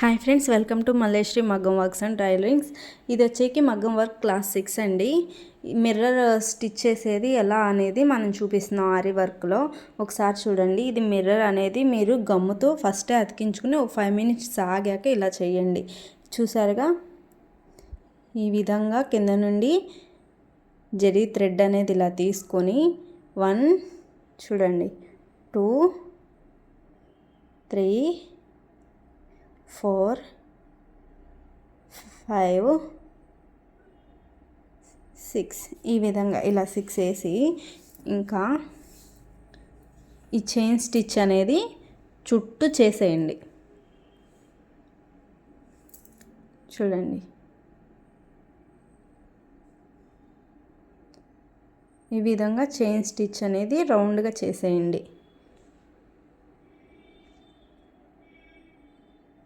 Hi friends welcome to Malleshri Maggam works and tailorings. ఇది వచ్చేకి మగ్గం వర్క్ క్లాస్ సిక్స్ అండి. మిర్రర్ స్టిచ్ చేసేది ఎలా అనేది మనం చూపిస్తున్నాం ఆరి వర్క్లో. ఒకసారి చూడండి ఇది మిర్రర్ అనేది మీరు గమ్ముతో ఫస్టే అతికించుకుని ఒక ఫైవ్ మినిట్స్ ఆగాక ఇలా చేయండి. చూసారుగా? ఈ విధంగా కింద నుండి జరీ థ్రెడ్ అనేది ఇలా తీసుకొని వన్ చూడండి two three four five six. ఈ విధంగా ఇలా సిక్స్ వేసి ఇంకా ఈ చైన్ స్టిచ్ అనేది చుట్టూ చేసేయండి. చూడండి. ఈ విధంగా చైన్ స్టిచ్ అనేది రౌండ్గా చేసేయండి.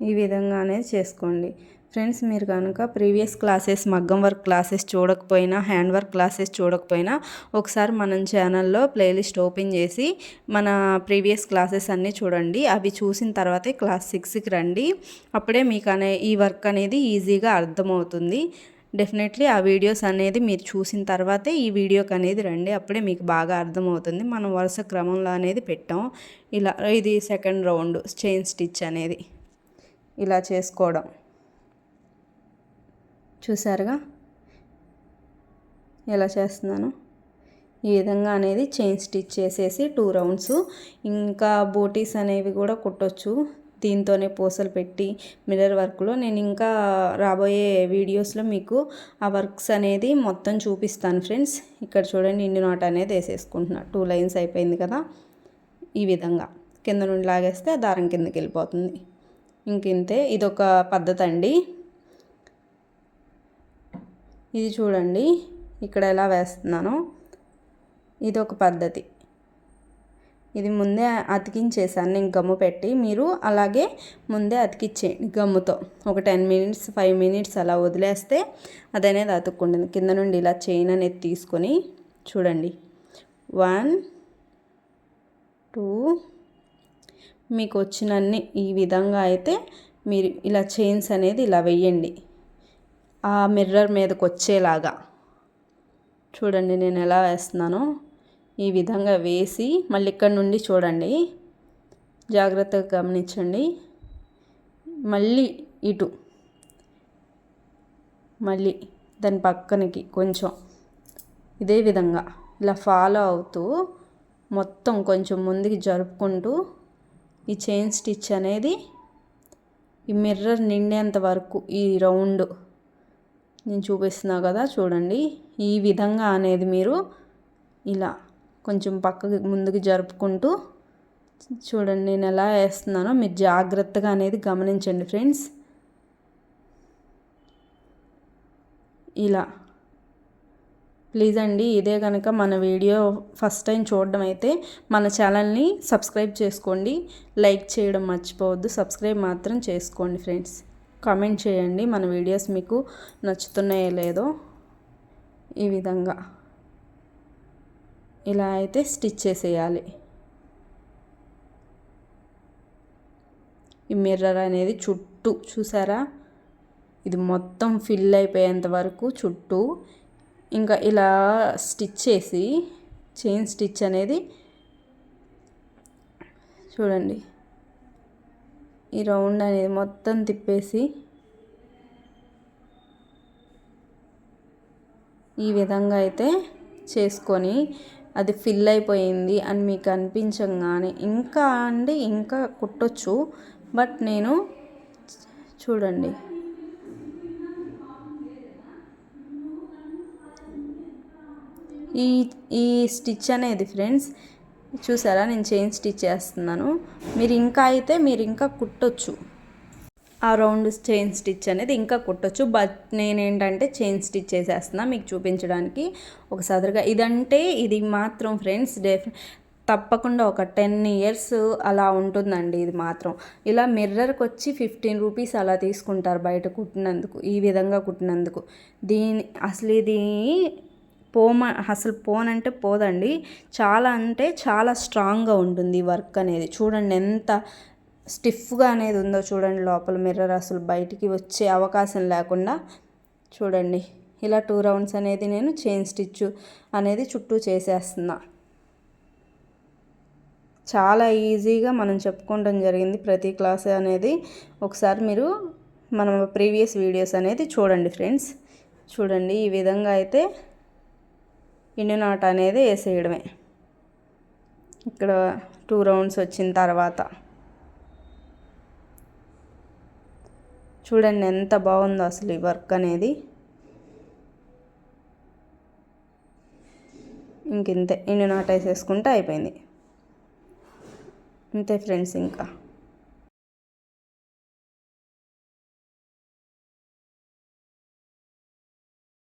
ఈ విధంగానే చేసుకోండి. ఫ్రెండ్స్ మీరు కనుక ప్రీవియస్ క్లాసెస్ మగ్గం వర్క్ క్లాసెస్ చూడకపోయినా హ్యాండ్ వర్క్ క్లాసెస్ చూడకపోయినా ఒకసారి మనం ఛానల్లో ప్లేలిస్ట్ ఓపెన్ చేసి మన ప్రీవియస్ క్లాసెస్ అన్నీ చూడండి. అవి చూసిన తర్వాతే క్లాస్ సిక్స్కి రండి. అప్పుడే మీకు అనే ఈ వర్క్ అనేది ఈజీగా అర్థమవుతుంది. డెఫినెట్లీ ఆ వీడియోస్ అనేది మీరు చూసిన తర్వాతే ఈ వీడియోకి అనేది రండి. అప్పుడే మీకు బాగా అర్థమవుతుంది. మనం వరుస క్రమంలో అనేది పెట్టాం. ఇలా ఇది సెకండ్ రౌండ్ చైన్ స్టిచ్ అనేది. ఇలా చేసుకోవడం. చూసారుగా? ఎలా చేస్తున్నాను? ఈ విధంగా అనేది చైన్ స్టిచ్ చేసేసి టూ రౌండ్స్. ఇంకా బోటీస్ అనేవి కూడా కుట్టొచ్చు. దీంతోనే పూసలు పెట్టి మిర్రర్ వర్క్లో. నేను ఇంకా రాబోయే వీడియోస్లో మీకు ఆ వర్క్స్ అనేది మొత్తం చూపిస్తాను ఫ్రెండ్స్. ఇక్కడ చూడండి ఇండి నాట్ అనేది వేసేసుకుంటున్నా. టూ లైన్స్ అయిపోయింది కదా? ఈ విధంగా. కింద నుండి లాగేస్తే దారం కిందకి వెళ్ళిపోతుంది. ఇంకింతే ఇదొక పద్ధతి అండి ఇది చూడండి ఇక్కడ ఎలా వేస్తున్నానో. ఇది ఒక పద్ధతి. ఇది ముందే అతికించేసాను నేను గమ్ము పెట్టి. మీరు అలాగే ముందే అతికిచ్చేయండి గమ్ముతో. ఒక టెన్ మినిట్స్ ఫైవ్ మినిట్స్ అలా వదిలేస్తే అది అనేది అతుక్కుంటుంది. కింద నుండి ఇలా చైన్ అనేది తీసుకొని చూడండి. వన్ టూ మీకు వచ్చినన్ని ఈ విధంగా అయితే మీరు ఇలా చైన్స్ అనేది ఇలా వెయ్యండి. ఆ మిర్రర్ మీదకి వచ్చేలాగా చూడండి నేను ఎలా వేస్తున్నానో. ఈ విధంగా వేసి మళ్ళీ ఇక్కడ నుండి చూడండి. జాగ్రత్తగా గమనించండి. మళ్ళీ ఇటు. మళ్ళీ దాని పక్కనకి కొంచెం. ఇదే విధంగా. ఇలా ఫాలో అవుతూ మొత్తం కొంచెం ముందుకి జరుపుకుంటూ ఈ చైన్ స్టిచ్ అనేది ఈ మిర్రర్ నిండేంత వరకు ఈ రౌండ్ నేను చూపిస్తున్నా కదా చూడండి. ఈ విధంగా అనేది మీరు ఇలా కొంచెం పక్కకి ముందుకు జరుపుకుంటూ చూడండి నేను ఎలా వేస్తున్నానో. మీరు జాగ్రత్తగా అనేది గమనించండి ఫ్రెండ్స్. ఇలా ప్లీజ్ అండి ఇదే కనుక మన వీడియో ఫస్ట్ టైం చూడడం అయితే మన ఛానల్ని సబ్స్క్రైబ్ చేసుకోండి. లైక్ చేయడం మర్చిపోవద్దు సబ్స్క్రైబ్ మాత్రం చేసుకోండి ఫ్రెండ్స్. కామెంట్ చేయండి మన వీడియోస్ మీకు నచ్చుతున్నాయో లేదో ఈ విధంగా. ఇలా అయితే స్టిచ్ చేసేయాలి. ఈ మిర్రర్ అనేది చుట్టూ చూసారా? ఇది మొత్తం ఫిల్ అయిపోయేంత వరకు చుట్టూ ఇంకా ఇలా స్టిచ్ చేసి చైన్ స్టిచ్ అనేది చూడండి. ఈ రౌండ్ అనేది మొత్తం తిప్పేసి ఈ విధంగా అయితే చేసుకొని అది ఫిల్ అయిపోయింది అని మీకు అనిపించగానే ఇంకా అండి ఇంకా కుట్టొచ్చు. బట్ నేను చూడండి. ఈ ఈ స్టిచ్ అనేది ఫ్రెండ్స్ చూసారా? నేను చైన్ స్టిచ్ చేస్తున్నాను. మీరు ఇంకా అయితే మీరు ఇంకా కుట్టొచ్చు. ఆ రౌండ్ చైన్ స్టిచ్ అనేది ఇంకా కుట్టొచ్చు. బట్ నేనేంటంటే చైన్ స్టిచ్ చేసేస్తున్నా మీకు చూపించడానికి. ఒక సదరుగా ఇదంటే ఇది మాత్రం ఫ్రెండ్స్ డెఫ్ తప్పకుండా ఒక టెన్ ఇయర్స్ అలా ఉంటుందండి ఇది మాత్రం. ఇలా మిర్రర్కి వచ్చి ఫిఫ్టీన్ రూపీస్ అలా తీసుకుంటారు బయట కుట్టినందుకు ఈ విధంగా కుట్టినందుకు. దీని అసలు ఇది పోమ అసలు పోనంటే పోదండి. చాలా అంటే చాలా స్ట్రాంగ్గా ఉంటుంది వర్క్ అనేది. చూడండి ఎంత స్టిఫ్గా అనేది ఉందో చూడండి లోపల మిర్రర్ అసలు బయటికి వచ్చే అవకాశం లేకుండా. చూడండి ఇలా టూ రౌండ్స్ అనేది నేను చైన్ స్టిచ్ అనేది చుట్టూ చేసేస్తున్నా. చాలా ఈజీగా మనం చెప్పుకోవడం జరిగింది ప్రతి క్లాస్ అనేది. ఒకసారి మీరు మనం ప్రీవియస్ వీడియోస్ అనేది చూడండి ఫ్రెండ్స్. చూడండి ఈ విధంగా అయితే ఇండి నాట్ అనేది వేసేయడమే. ఇక్కడ టూ రౌండ్స్ వచ్చిన తర్వాత. చూడండి ఎంత బాగుందో అసలు ఈ వర్క్ అనేది. ఇంకింతే ఇండి నాట్ వేసేసుకుంటే అయిపోయింది. అంతే ఫ్రెండ్స్ ఇంకా.